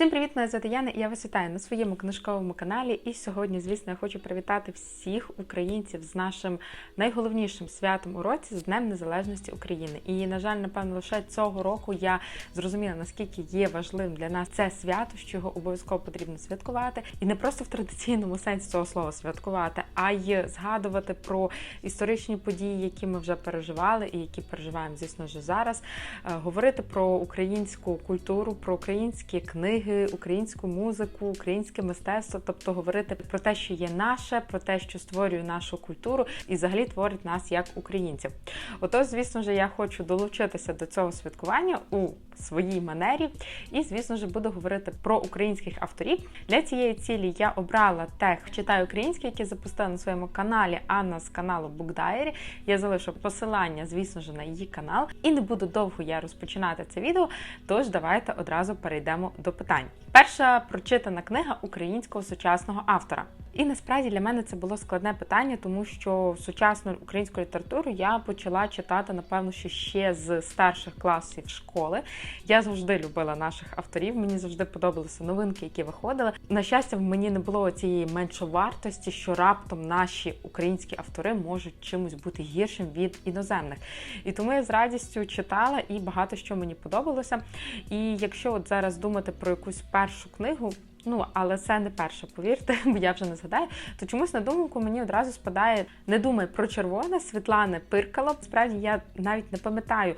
Всім привіт, мене звати Яна, і я вас вітаю на своєму книжковому каналі. І сьогодні, звісно, я хочу привітати всіх українців з нашим найголовнішим святом у році з Днем Незалежності України. І, на жаль, напевно, лише цього року я зрозуміла, наскільки є важливим для нас це свято, що його обов'язково потрібно святкувати, і не просто в традиційному сенсі цього слова святкувати, а й згадувати про історичні події, які ми вже переживали, і які переживаємо, звісно ж, зараз. Е, Говорити про українську культуру, про українські книги, українську музику, українське мистецтво, тобто говорити про те, що є наше, про те, що створює нашу культуру, і взагалі творить нас як українців. Отож, звісно ж, я хочу долучитися до цього святкування у своїй манері, і, звісно ж, буду говорити про українських авторів. Для цієї цілі я обрала тех читаю українське, які запустила на своєму каналі Анна з каналу Book Я залишу посилання, звісно ж, на її канал. І не буду довго я розпочинати це відео. Тож давайте одразу перейдемо до питань. Перша прочитана книга українського сучасного автора. І насправді для мене це було складне питання, тому що сучасну українську літературу я почала читати, напевно, що ще з старших класів школи. Я завжди любила наших авторів. Мені завжди подобалися новинки, які виходили. На щастя, в мені не було цієї меншовартості, що раптом наші українські автори можуть чимось бути гіршим від іноземних. І тому я з радістю читала і багато що мені подобалося. І якщо от зараз думати про якусь першу книгу. Ну, але це не перше, повірте, бо я вже не згадаю. То чомусь на думку мені одразу спадає не думай про червоне Світлани Пиркало. Справді я навіть не пам'ятаю.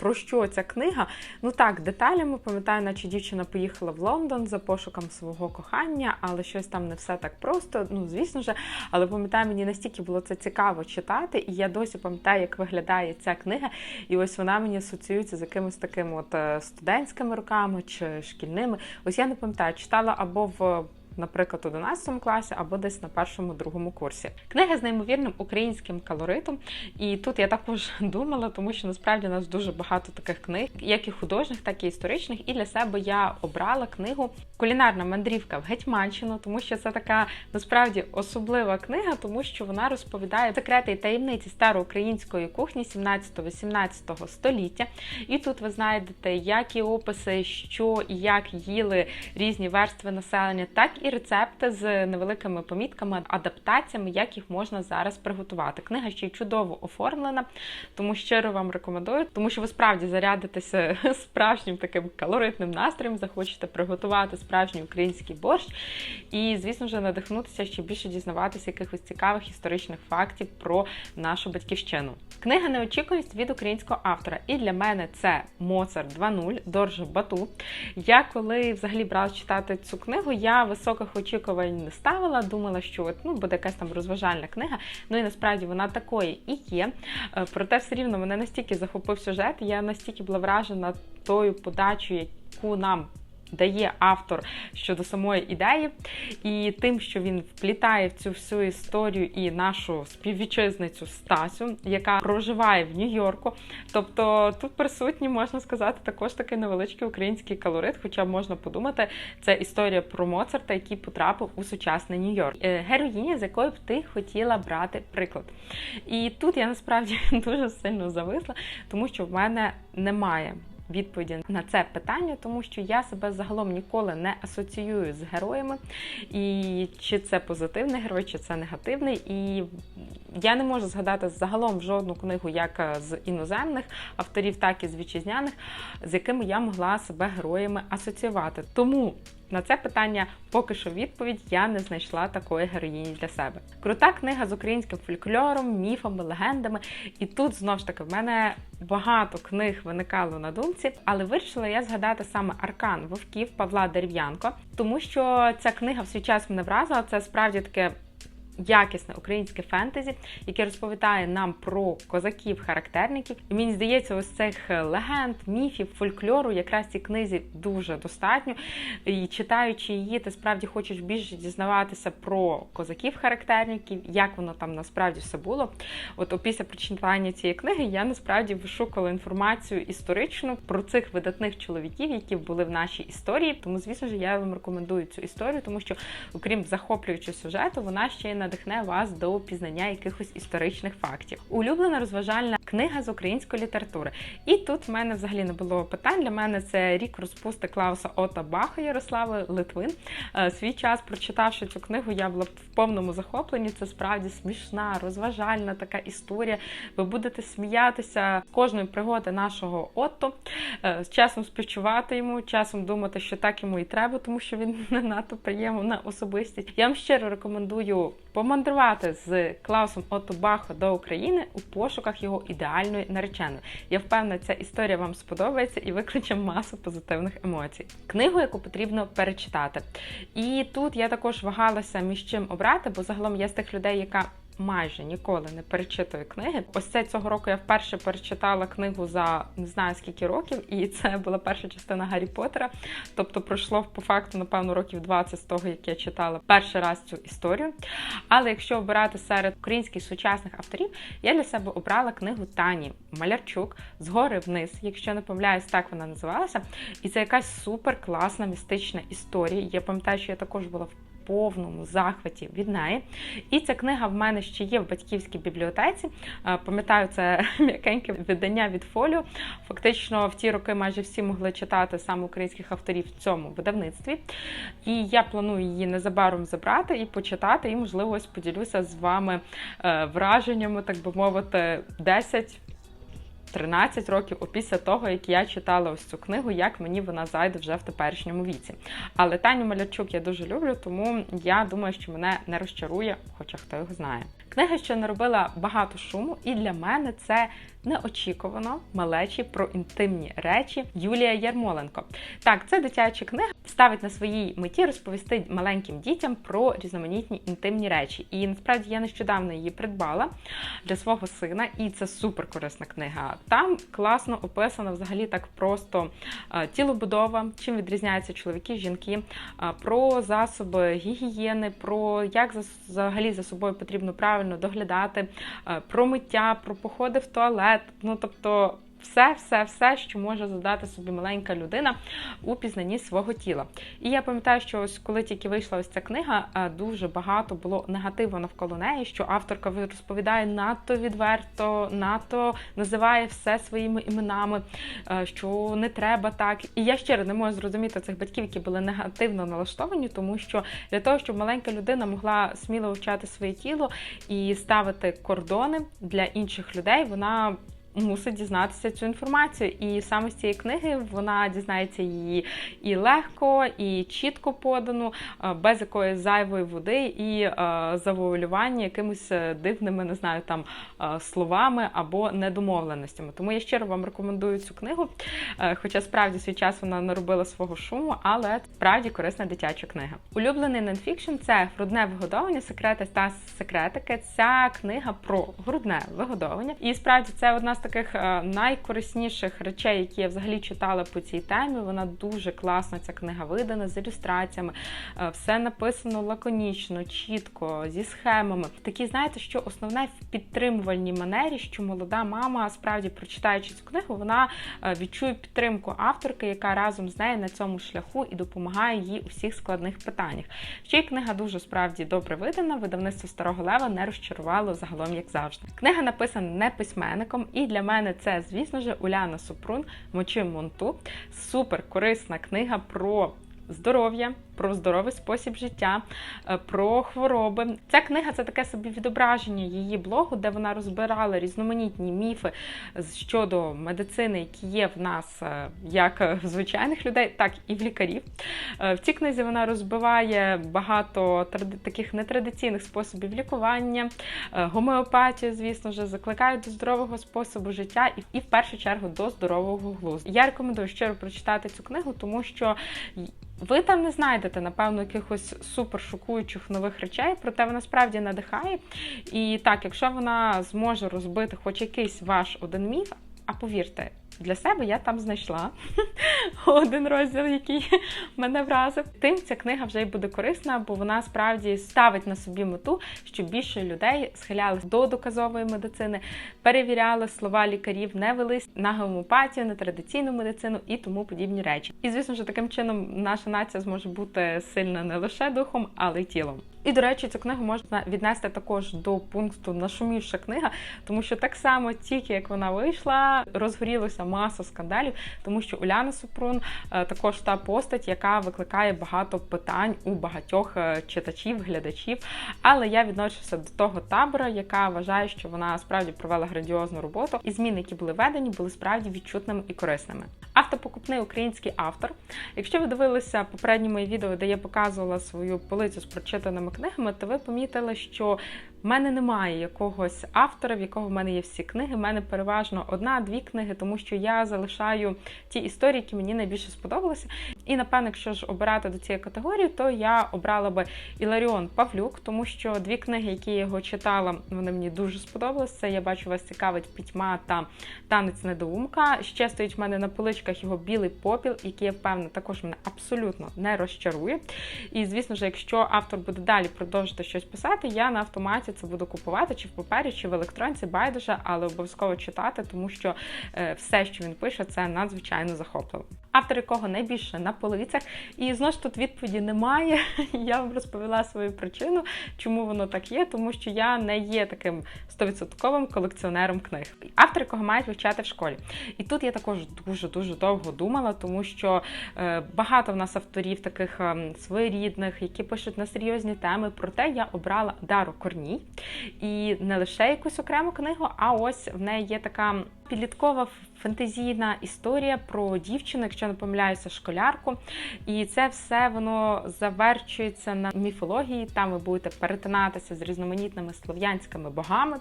Про що ця книга? Ну так, деталями пам'ятаю, наче дівчина поїхала в Лондон за пошуком свого кохання, але щось там не все так просто. Ну, звісно ж, але пам'ятаю, мені настільки було це цікаво читати, і я досі пам'ятаю, як виглядає ця книга. І ось вона мені асоціюється з якимось такими от е, студентськими роками чи шкільними. Ось я не пам'ятаю, читала або в наприклад, у 11 класі або десь на першому другому курсі. Книга з неймовірним українським колоритом. І тут я також думала, тому що насправді у нас дуже багато таких книг, як і художніх, так і історичних. І для себе я обрала книгу Кулінарна мандрівка в Гетьманщину, тому що це така насправді особлива книга, тому що вона розповідає секрети і таємниці староукраїнської кухні 17-18 століття. І тут ви знайдете як і описи, що і як їли різні верстви населення, так і рецепти з невеликими помітками, адаптаціями, як їх можна зараз приготувати. Книга ще й чудово оформлена, тому щиро вам рекомендую, тому що ви справді зарядитеся справжнім таким калоритним настроєм, захочете приготувати справжній український борщ. І, звісно ж, надихнутися ще більше дізнаватися якихось цікавих історичних фактів про нашу батьківщину. Книга Неочікуваність від українського автора. І для мене це Моцарт 2.0 Доржа Бату. Я коли взагалі брала читати цю книгу, я високих очікувань не ставила. Думала, що от, ну, буде якась там розважальна книга. Ну і насправді вона такої і є. Е, Проте все рівно мене настільки захопив сюжет, я настільки була вражена тою подачею, яку нам дає автор щодо самої ідеї, і тим, що він вплітає в цю всю історію і нашу співвітчизницю Стасю, яка проживає в Нью-Йорку. Тобто тут присутні, можна сказати, також такий невеличкий український колорит, хоча можна подумати, це історія про Моцарта, який потрапив у сучасний Нью-Йорк. Е, Героїня, з якої б ти хотіла брати приклад. І тут я насправді дуже сильно зависла, тому що в мене немає відповіді на це питання, тому що я себе загалом ніколи не асоціюю з героями, і чи це позитивний герой, чи це негативний. І я не можу згадати загалом жодну книгу, як з іноземних авторів, так і з вітчизняних, з якими я могла себе героями асоціювати. Тому на це питання поки що відповідь я не знайшла такої героїні для себе. Крута книга з українським фольклором, міфами, легендами. І тут знову ж таки в мене багато книг виникало на думці, але вирішила я згадати саме Аркан Вовків Павла Дерев'янко, тому що ця книга в свій час мене вразила. Це справді таке якісне українське фентезі, яке розповідає нам про козаків-характерників. І мені здається, ось цих легенд, міфів, фольклору якраз цій книзі дуже достатньо. І читаючи її, ти справді хочеш більше дізнаватися про козаків-характерників, як воно там насправді все було. От після прочитання цієї книги я насправді вишукала інформацію історичну про цих видатних чоловіків, які були в нашій історії. Тому, звісно ж, я вам рекомендую цю історію, тому що, окрім захоплюючого сюжету, вона ще й надихне вас до пізнання якихось історичних фактів. Улюблена розважальна книга з української літератури. І тут в мене взагалі не було питань. Для мене це рік розпусти Клауса Ота Баха Ярослави Литвин. Е, Свій час прочитавши цю книгу, я була в повному захопленні. Це справді смішна, розважальна така історія. Ви будете сміятися кожної пригоди нашого Отто, е, з часом співчувати йому, часом думати, що так йому і треба, тому що він не надто приємна особистість. Я вам щиро рекомендую помандрувати з Клаусом Отто до України у пошуках його ідеальної нареченої. Я впевнена, ця історія вам сподобається і викличе масу позитивних емоцій. Книгу, яку потрібно перечитати. І тут я також вагалася між чим обрати, бо загалом я з тих людей, яка майже ніколи не перечитую книги. Ось це цього року я вперше перечитала книгу за не знаю скільки років, і це була перша частина Гаррі Поттера. Тобто пройшло по факту, напевно, років 20 з того, як я читала перший раз цю історію. Але якщо обирати серед українських сучасних авторів, я для себе обрала книгу Тані Малярчук Згори вниз, якщо не помиляюсь, так вона називалася. І це якась супер класна містична історія. Я пам'ятаю, що я також була в повному захваті від неї. І ця книга в мене ще є в батьківській бібліотеці. Е, Пам'ятаю, це м'якеньке видання від фоліо. Фактично, в ті роки майже всі могли читати саме українських авторів в цьому видавництві. І я планую її незабаром забрати і почитати, і, можливо, ось поділюся з вами е, враженнями, так би мовити, 10 13 років після того, як я читала ось цю книгу, як мені вона зайде вже в теперішньому віці. Але Таню Малярчук я дуже люблю, тому я думаю, що мене не розчарує, хоча хто його знає. Книга, що наробила багато шуму, і для мене це неочікувано малечі про інтимні речі Юлія Ярмоленко. Так, це дитяча книга ставить на своїй меті розповісти маленьким дітям про різноманітні інтимні речі. І насправді я нещодавно її придбала для свого сина, і це супер корисна книга. Там класно описано взагалі так просто е, тілобудова, чим відрізняються чоловіки, жінки, е, про засоби гігієни, про як взагалі за собою потрібно правильно доглядати, е, про миття, про походи в туалет. Ну тобто все, все, все, що може задати собі маленька людина у пізнанні свого тіла. І я пам'ятаю, що ось коли тільки вийшла ось ця книга, дуже багато було негативу навколо неї, що авторка розповідає надто відверто, надто називає все своїми іменами, що не треба так. І я щиро не можу зрозуміти цих батьків, які були негативно налаштовані, тому що для того, щоб маленька людина могла сміло вивчати своє тіло і ставити кордони для інших людей, вона мусить дізнатися цю інформацію. І саме з цієї книги вона дізнається її і легко, і чітко подану, е, без якоїсь зайвої води і е, завуалювання якимись е, дивними, не знаю, там словами або недомовленостями. Тому я щиро вам рекомендую цю книгу. Хоча справді свій час вона наробила свого шуму, але справді корисна дитяча книга. Улюблений нонфікшн це грудне вигодовування, секрети та секретики. Ця книга про грудне вигодовування. І справді це одна з таких е, найкорисніших речей, які я взагалі читала по цій темі. Вона дуже класна, ця книга видана з ілюстраціями. Е, все написано лаконічно, чітко, зі схемами. Такі, знаєте, що основне в підтримувальній манері, що молода мама, справді прочитаючи цю книгу, вона е, відчує підтримку авторки, яка разом з нею на цьому шляху і допомагає їй у всіх складних питаннях. Ще й книга дуже справді добре видана. Видавництво старого лева не розчарувало загалом, як завжди. Книга написана не письменником, і для мене це, звісно ж, Уляна Супрун Мочи Монту. Супер корисна книга про здоров'я, про здоровий спосіб життя, е, про хвороби. Ця книга це таке собі відображення її блогу, де вона розбирала різноманітні міфи щодо медицини, які є в нас е, як в звичайних людей, так і в лікарів. Е, в цій книзі вона розбиває багато таких нетрадиційних способів лікування, гомеопатію, звісно ж, закликає до здорового способу життя і в першу чергу до здорового глузду. Я рекомендую щиро прочитати цю книгу, тому що ви там не знайдете, напевно, якихось супер шокуючих нових речей, проте вона справді надихає. І так, якщо вона зможе розбити хоч якийсь ваш один міф, а повірте, для себе я там знайшла один розділ, який мене вразив. Тим ця книга вже й буде корисна, бо вона справді ставить на собі мету, щоб більше людей схилялись до доказової медицини, перевіряли слова лікарів, не велись на гомеопатію, на традиційну медицину і тому подібні речі. І звісно ж, таким чином наша нація зможе бути сильна не лише духом, але й тілом. І, до речі, цю книгу можна віднести також до пункту нашумівша книга, тому що так само, тільки як вона вийшла, розгорілося маса скандалів, тому що Уляна Супрун е, також та постать, яка викликає багато питань у багатьох е, читачів, глядачів. Але я відношуся до того табора, яка вважає, що вона справді провела грандіозну роботу, і зміни, які були введені, були справді відчутними і корисними. Автопокупний український автор. Якщо ви дивилися попередні мої відео, де я показувала свою полицю з прочитаними книгами, то ви помітили, що в мене немає якогось автора, в якого в мене є всі книги. В мене переважно одна-дві книги, тому що я залишаю ті історії, які мені найбільше сподобалися. І напевно, якщо ж обирати до цієї категорії, то я обрала би Іларіон Павлюк, тому що дві книги, які я його читала, вони мені дуже сподобалися. Я бачу вас цікавить пітьма та танець недоумка. Ще стоїть в мене на поличках його білий попіл, який я впевнена, також мене абсолютно не розчарує. І звісно ж, якщо автор буде далі продовжити щось писати, я на автоматі це буду купувати чи в папері, чи в електронці, байдуже, але обов'язково читати, тому що е, все, що він пише, це надзвичайно захопливо. Автор якого найбільше на полицях, і знову ж тут відповіді немає. Я вам розповіла свою причину, чому воно так є, тому що я не є таким стовідсотковим колекціонером книг. Автор, якого мають вивчати в школі. І тут я також дуже дуже довго думала, тому що е, багато в нас авторів таких е, своєрідних, які пишуть на серйозні теми. Проте я обрала Дару Корній. І не лише якусь окрему книгу, а ось в неї є така підліткова фантазійна історія про дівчину, якщо не помиляюся, школярку. І це все воно завершується на міфології. Там ви будете перетинатися з різноманітними слов'янськими богами.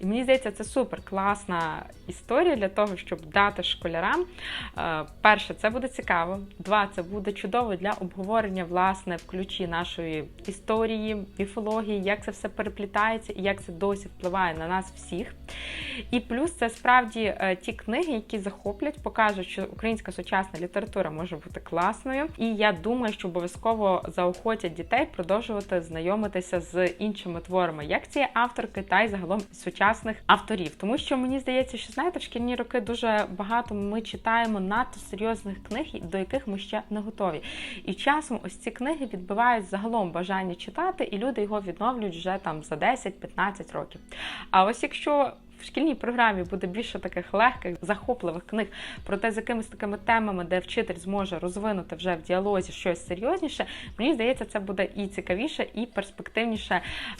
І мені здається, це супер класна історія для того, щоб дати школярам. Е, перше, це буде цікаво. Два, це буде чудово для обговорення власне в ключі нашої історії, міфології, як це все переплітається і як це досі впливає на нас всіх. І плюс це справді е, ті книги, які захоплять, покажуть, що українська сучасна література може бути класною. І я думаю, що обов'язково заохотять дітей продовжувати знайомитися з іншими творами, як цієї авторки, та й загалом сучасних авторів. Тому що мені здається, що знаєте, в шкільні роки дуже багато ми читаємо надто серйозних книг, до яких ми ще не готові. І часом ось ці книги відбивають загалом бажання читати, і люди його відновлюють вже там за 10-15 років. А ось якщо в шкільній програмі буде більше таких легких, захопливих книг, проте з якимись такими темами, де вчитель зможе розвинути вже в діалозі щось серйозніше. Мені здається, це буде і цікавіше, і перспективніше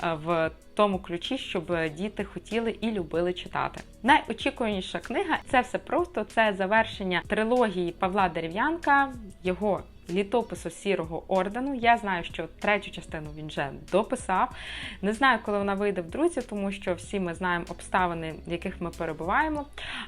е, в тому ключі, щоб діти хотіли і любили читати. Найочікуваніша книга це все просто це завершення трилогії Павла Дерев'янка, його літопису сірого ордену. Я знаю, що третю частину він вже дописав. Не знаю, коли вона вийде в друзі, тому що всі ми знаємо обставини, в яких ми перебуваємо.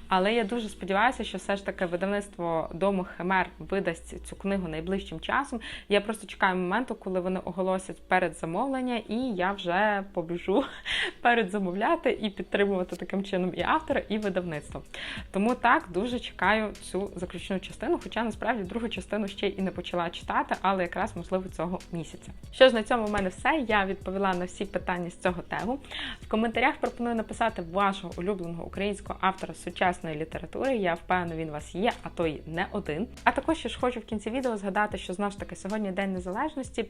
Але я дуже сподіваюся, що все ж таки видавництво Дому Химер видасть цю книгу найближчим часом. Я просто чекаю моменту, коли вони оголосять перед замовлення, і я вже побіжу передзамовляти і підтримувати таким чином і автора, і видавництво. Тому так дуже чекаю цю заключну частину, хоча насправді другу частину ще і не почала почала читати, але якраз можливо цього місяця. Що ж на цьому в мене все. Я відповіла на всі питання з цього тегу. В коментарях пропоную написати вашого улюбленого українського автора сучасної літератури. Я впевнена, він у вас є, а то й не один. А також ще ж хочу в кінці відео згадати, що знову ж таки сьогодні День Незалежності,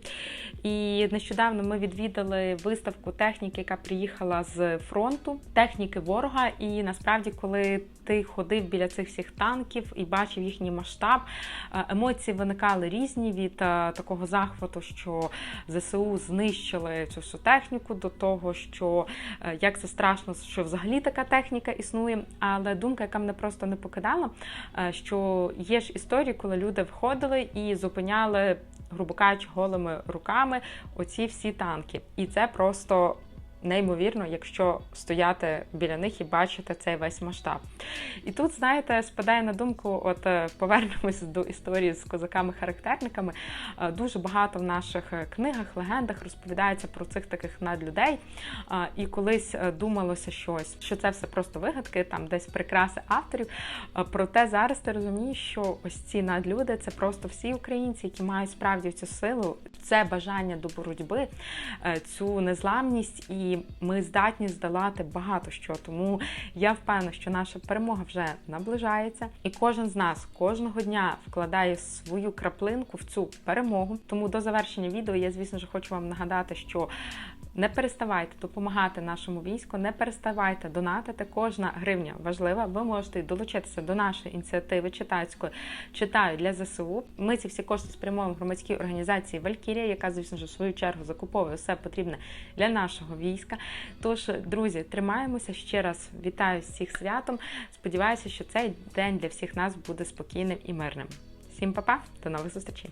і нещодавно ми відвідали виставку техніки, яка приїхала з фронту, техніки ворога. І насправді, коли ти ходив біля цих всіх танків і бачив їхній масштаб, е, емоції виникали різні від е, такого захвату, що ЗСУ знищили цю всю техніку, до того, що е, як це страшно, що взагалі така техніка існує. Але думка, яка мене просто не покидала, е, що є ж історії, коли люди входили і зупиняли, грубо кажучи, голими руками оці всі танки. І це просто неймовірно, якщо стояти біля них і бачити цей весь масштаб. І тут, знаєте, спадає на думку, от е, повернемось до історії з козаками-характерниками. Е, Дуже багато в наших е, книгах, легендах розповідається про цих таких надлюдей. І колись думалося щось, що це все просто вигадки, там десь прикраси авторів. Проте зараз ти розумієш, що ось ці надлюди це просто всі українці, які мають справді цю силу, це бажання до боротьби, цю незламність, і ми здатні здолати багато що. Тому я впевнена, що наша перемога вже наближається, і кожен з нас кожного дня вкладає свою краплинку в цю перемогу. Тому до завершення відео я, звісно ж, хочу вам нагадати, що не переставайте допомагати нашому війську, не переставайте донатити. Кожна гривня важлива. Ви можете долучитися до нашої ініціативи читацької читаю для ЗСУ. Ми ці всі кошти спрямуємо громадській організації Валькірія, яка, звісно ж, в свою чергу закуповує все потрібне для нашого війська. Тож, друзі, тримаємося ще раз. Вітаю всіх святом. Сподіваюся, що цей день для всіх нас буде спокійним і мирним. Всім па-па, до нових зустрічей!